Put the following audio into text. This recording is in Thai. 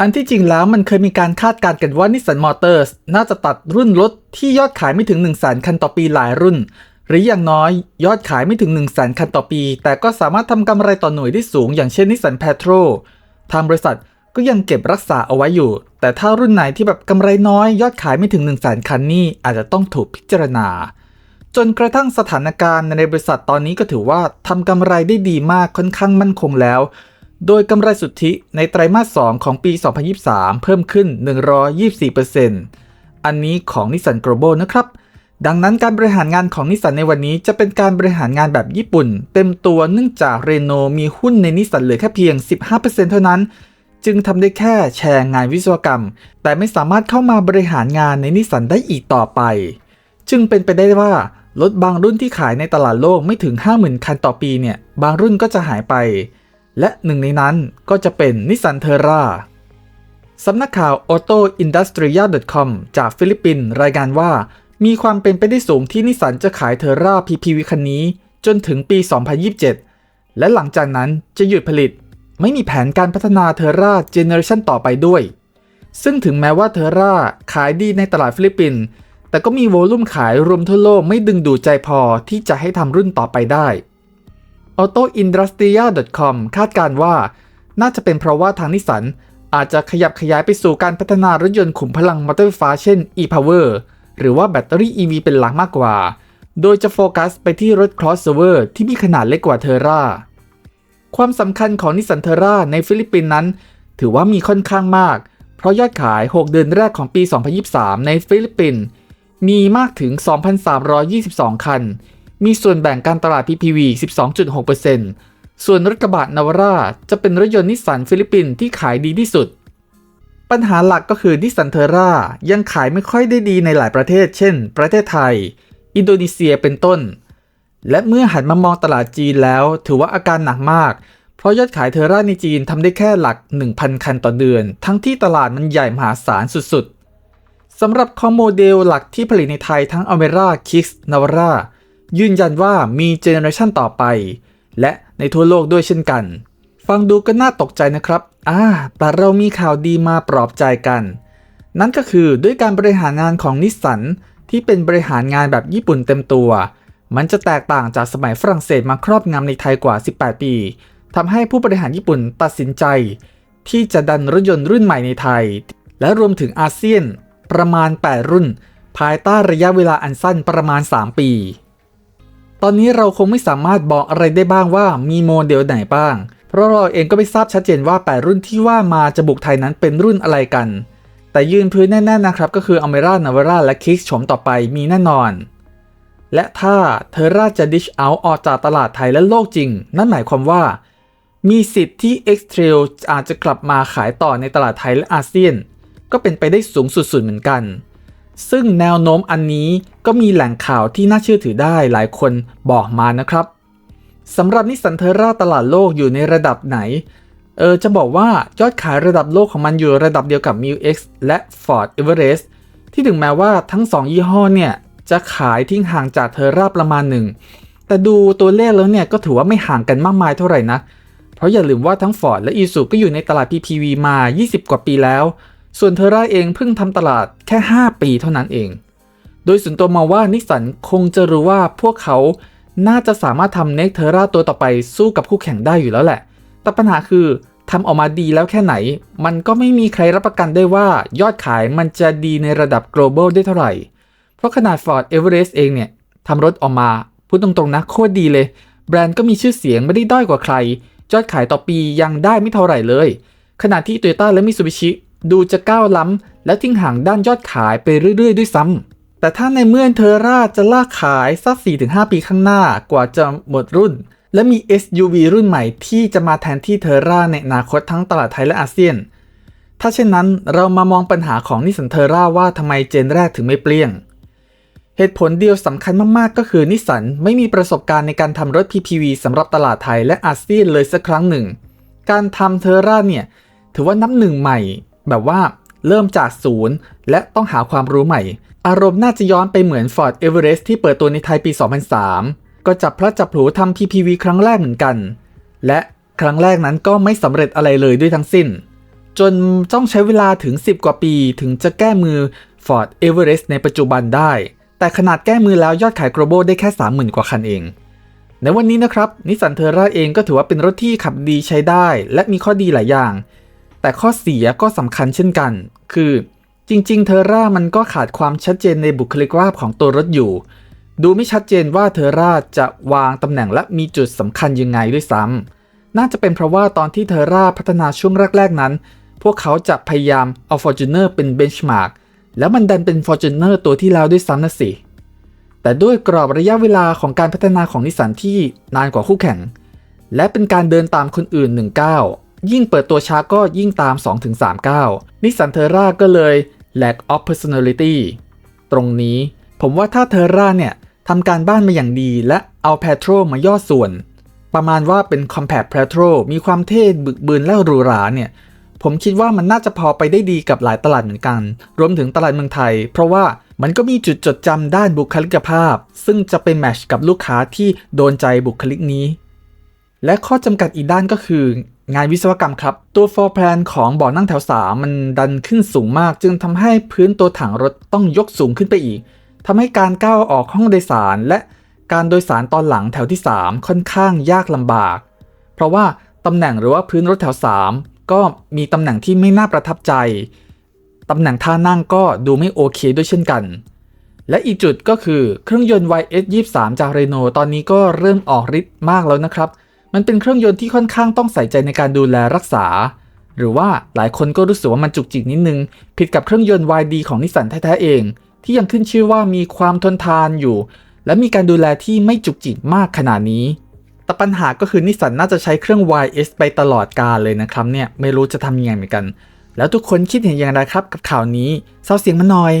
อันที่จริงแล้วมันเคยมีการคาดการณ์กันว่านิสสันมอเตอร์สน่าจะตัดรุ่นรถที่ยอดขายไม่ถึง 1 0 0 0 0แสนคันต่อปีหลายรุ่น หรืออย่างน้อยยอดขายไม่ถึง 1 0 0 0 0แสนคันต่อปี แต่ก็สามารถทำกำไรต่อหน่วยได้สูง อย่างเช่นนิสสันแพทโรทางบริษัทก็ยังเก็บรักษาเอาไว้อยู่ แต่ถ้ารุ่นไหนที่แบบกำไรน้อย ยอดขายไม่ถึง 1 0 0 0 0แสนคันนี่อาจจะต้องถูกพิจารณา จนกระทั่งสถานการณ์ในบริษัทตอนนี้ก็ถือว่าทำกำไรได้ดีมากค่อนข้างมั่นคงแล้ว โดยกำไรสุทธิในไตรมาส 2 ของปี 2023 เพิ่มขึ้น 124%อันนี้ของนิสสัน Global นะครับ ดังนั้นการบริหารงานของนิสสันในวันนี้จะเป็นการบริหารงานแบบญี่ปุ่น เต็มตัวเนื่องจากเรโนมีหุ้นในนิสสันเหลือแค่เพียง 15%เท่านั้น จึงทำได้แค่แชร์งานวิศวกรรม แต่ไม่สามารถเข้ามาบริหารงานในนิสสันได้อีกต่อไป จึงเป็นไปได้ว่ารถบางรุ่นที่ขายในตลาดโลกไม่ถึง 50,000 คันต่อปีเนี่ย บางรุ่นก็จะหายไป และหนึ่งในนั้นก็จะเป็นนิสสันเทอร่าสำนักข่าว AutoIndustria.com จากฟิลิปปินส์รายงานว่า มีความเป็นไปได้สูงที่นิสสันจะขายเทอร่า PPV คันนี้ จนถึงปี 2027 และหลังจากนั้นจะหยุดผลิต ไม่มีแผนการพัฒนาเทอร่าเจเนอเรชันต่อไปด้วย ซึ่งถึงแม้ว่าเทอร่าขายดีในตลาดฟิลิปปินส์แต่ก็มีโวลุ่มขายรวมทั่วโลกไม่ดึงดูดใจพอที่จะให้ทำรุ่นต่อไปได้ AutoIndustria.com คาดการว่า น่าจะเป็นเพราะว่าทางนิสสันอาจจะขยับขยายไปสู่การพัฒนารถยนต์ขุมพลังมอเตอร์ไฟฟ้าเช่น e-power หรือว่าแบตเตอรี่ EV เป็นหลักมากกว่า โดยจะโฟกัสไปที่รถ crossover ที่มีขนาดเล็กกว่าเทอร่า ความสำคัญของนิสสันเทอร่าในฟิลิปปินส์นั้น ถือว่ามีค่อนข้างมาก เพราะยอดขาย 6 เดือนแรกของปี 2023 ในฟิลิปปินส์มีมากถึง 2,322 คัน มีส่วนแบ่งการตลาด PPV 12.6%ส่วนรถกระบะนาวาร่าจะเป็นรถยนต์นิสสันฟิลิปปินส์ที่ขายดีที่สุด ปัญหาหลักก็คือนิสสันเทอร่ายังขายไม่ค่อยได้ดีในหลายประเทศ เช่น ประเทศไทย อินโดนีเซียเป็นต้น และเมื่อหันมามองตลาดจีนแล้ว ถือว่าอาการหนักมาก เพราะยอดขายเทอร่าในจีนทำได้แค่หลัก 1,000 คันต่อเดือน ทั้งที่ตลาดมันใหญ่มหาศาลสุดๆสำหรับคอมโมเดลหลักที่ผลิตในไทยทั้งอเมร่าคิกส์นาวาร่า ยืนยันว่ามีเจเนอเรชันต่อไป และในทั่วโลกด้วยเช่นกัน ฟังดูก็น่าตกใจนะครับอ่าแต่เรามีข่าวดีมาปลอบใจกัน นั่นก็คือด้วยการบริหารงานของนิสสันที่เป็นบริหารงานแบบญี่ปุ่นเต็มตัว มันจะแตกต่างจากสมัยฝรั่งเศสมาครอบงำในไทยกว่า 18 ปีทำให้ผู้บริหารญี่ปุ่นตัดสินใจ ที่จะดันรถยนต์รุ่นใหม่ในไทย และรวมถึงอาเซียนประมาณ 8 รุ่น ภายใต้ระยะเวลาอันสั้นประมาณ 3 ปี ตอนนี้เราคงไม่สามารถบอกอะไรได้บ้างว่ามีโมเดลไหนบ้าง เพราะเราเองก็ไม่ทราบชัดเจนว่า 8 รุ่นที่ว่ามาจะบุกไทยนั้นเป็นรุ่นอะไรกัน แต่ยืนพื้นแน่ๆนะครับก็คืออเมร่านาวาร่าและคิกโฉมต่อไปมีแน่นอน และถ้าเทอร่าจะดิชเอาออกจากตลาดไทยและโลกจริง นั่นหมายความว่า มีสิทธิ์ที่ X Trail อาจจะกลับมาขายต่อในตลาดไทยและอาเซียน ก็เป็นไปได้สูงสุดๆเหมือนกัน ซึ่งแนวโน้มอันนี้ก็มีแหล่งข่าวที่น่าเชื่อถือได้หลายคนบอกมานะครับสำหรับนิสันเทอร่าตลาดโลกอยู่ในระดับไหน เออจะบอกว่ายอดขายระดับโลกของมันอยู่ระดับเดียวกับ m ิ X และ Ford Everest ที่ถึงแม้ว่าทั้ง 2 ยี่ห้อเนี่ย จะขายทิ้งห่างจากเทอร่าประมาณหนึ่ง แต่ดูตัวเลขแล้วเนี่ย ก็ถือว่าไม่ห่างกันมากมายเท่าไหร่นะ เพราะอย่าลืมว่าทั้ง Ford และ i s u ก็อยู่ในตลาด PPV มา 20 กว่าปีแล้ว ส่วนเทอร่าเองเพิ่งทำตลาดแค่ 5 ปีเท่านั้นเอง โดยส่วนตัวมองว่านิสสันคงจะรู้ว่าพวกเขาน่าจะสามารถทำเน็กเทอร่าตัวต่อไปสู้กับคู่แข่งได้อยู่แล้วแหละ แต่ปัญหาคือทำออกมาดีแล้วแค่ไหน มันก็ไม่มีใครรับประกันได้ว่ายอดขายมันจะดีในระดับ global ได้เท่าไหร่ เพราะขนาด Ford Everest เองเนี่ยทำรถออกมาพูดตรงๆนะโคตรดีเลย แบรนด์ก็มีชื่อเสียงไม่ได้ด้อยกว่าใคร ยอดขายต่อปียังได้ไม่เท่าไหร่เลย ขณะที่ Toyota และ Mitsubishi ดูจะก้าวล้ำ และทิ้งห่างด้านยอดขายไปเรื่อย ๆ ด้วยซ้ำ แต่ถ้าในเมื่อเทอร่าจะลากขายสัก 4-5 ปีข้างหน้ากว่าจะหมดรุ่น และมี SUV รุ่นใหม่ที่จะมาแทนที่เทอร่าในอนาคตทั้งตลาดไทยและอาเซียน ถ้าเช่นนั้นเรามามองปัญหาของนิสสันเทอร่าว่าทำไมเจนแรกถึงไม่เปลี่ยงเหตุผลเดียวสำคัญมาก ๆ ก็คือนิสสันไม่มีประสบการณ์ในการทำรถ PPV สำหรับตลาดไทยและอาเซียนเลยสักครั้งหนึ่ง การทำเทอร่าเนี่ย ถือว่านับหนึ่งใหม่ แบบว่าเริ่มจากศูนย์และต้องหาความรู้ใหม่ อารมณ์น่าจะย้อนไปเหมือน Ford Everest ที่เปิดตัวในไทยปี 2003 ก็จับพระจับผูทำ PPV ครั้งแรกเหมือนกัน และครั้งแรกนั้นก็ไม่สำเร็จอะไรเลยด้วยทั้งสิ้น จนต้องใช้เวลาถึง 10 กว่าปีถึงจะแก้มือ Ford Everest ในปัจจุบันได้ แต่ขนาดแก้มือแล้วยอดขาย global ได้แค่ 30,000 กว่าคันเอง ในวันนี้นะครับนิสสันเทอร่าเองก็ถือว่าเป็นรถที่ขับดีใช้ได้ และมีข้อดีหลายอย่าง แต่ข้อเสียก็สำคัญเช่นกัน คือจริงๆ เทอร่ามันก็ขาดความชัดเจนในบุคลิกภาพของตัวรถอยู่ ดูไม่ชัดเจนว่าเทอร่าจะวางตำแหน่งและมีจุดสำคัญยังไงด้วยซ้ำน่าจะเป็นเพราะว่าตอนที่เทอร่าพัฒนาช่วงแรก ๆ นั้น พวกเขาจะพยายามเอา Fortuner เป็นเบนช์มาร์กแล้วมันดันเป็น Fortuner ตัวที่แล้วด้วยซ้ำนะสิ แต่ด้วยกรอบระยะเวลาของการพัฒนาของนิสสันที่นานกว่าคู่แข่ง และเป็นการเดินตามคนอื่น1ก้า ยิ่งเปิดตัวช้าก็ยิ่งตาม 2-3ก้าวนิสสันเทอร่าก็เลย lack of personality ตรงนี้ผมว่าถ้าเทอร่าเนี่ยทำการบ้านมาอย่างดีและเอา p พทโทรมาย่อส่วน ประมาณว่าเป็น compact p พโทรมีความเท่บึกบืนและหรูหราเนี่ย ผมคิดว่ามันน่าจะพอไปได้ดีกับหลายตลาดเหมือนกัน รวมถึงตลาดเมืองไทย เพราะว่ามันก็มีจุดจดจำด้านบุคลิกภาพ ซึ่งจะไปแมชกับลูกค้าที่โดนใจบุคลิกนี้ และข้อจำกัดอีกด้านก็คือ งานวิศวกรรมครับ ตัว floor plan ของเบาะนั่งแถว 3 มันดันขึ้นสูงมาก จึงทำให้พื้นตัวถังรถต้องยกสูงขึ้นไปอีกทำให้การก้าวออกห้องโดยสารและการโดยสารตอนหลังแถวที่ 3 ค่อนข้างยากลำบาก เพราะว่าตำแหน่งหรือว่าพื้นรถแถว 3 ก็มีตำแหน่งที่ไม่น่าประทับใจ ตำแหน่งท่านั่งก็ดูไม่โอเคด้วยเช่นกัน และอีกจุดก็คือเครื่องยนต์ YS23 จากเรโนตอนนี้ก็เริ่มออกฤทธิ์มากแล้วนะครับ มันเป็นเครื่องยนต์ที่ค่อนข้างต้องใส่ใจในการดูแลรักษา หรือว่าหลายคนก็รู้สึกว่ามันจุกจิกนิดนึง ผิดกับเครื่องยนต์ YD ของนิสสันแท้ๆเอง ที่ยังขึ้นชื่อว่ามีความทนทานอยู่ และมีการดูแลที่ไม่จุกจิกมากขนาดนี้แต่ปัญหาก็คือนิสสันน่าจะใช้เครื่อง YS ไปตลอดกาลเลยนะครับเนี่ยไม่รู้จะทำยังไงเหมือนกัน แล้วทุกคนคิดเห็นอย่างไรครับกับข่าวนี้เศร้าเสียงมาหน่อย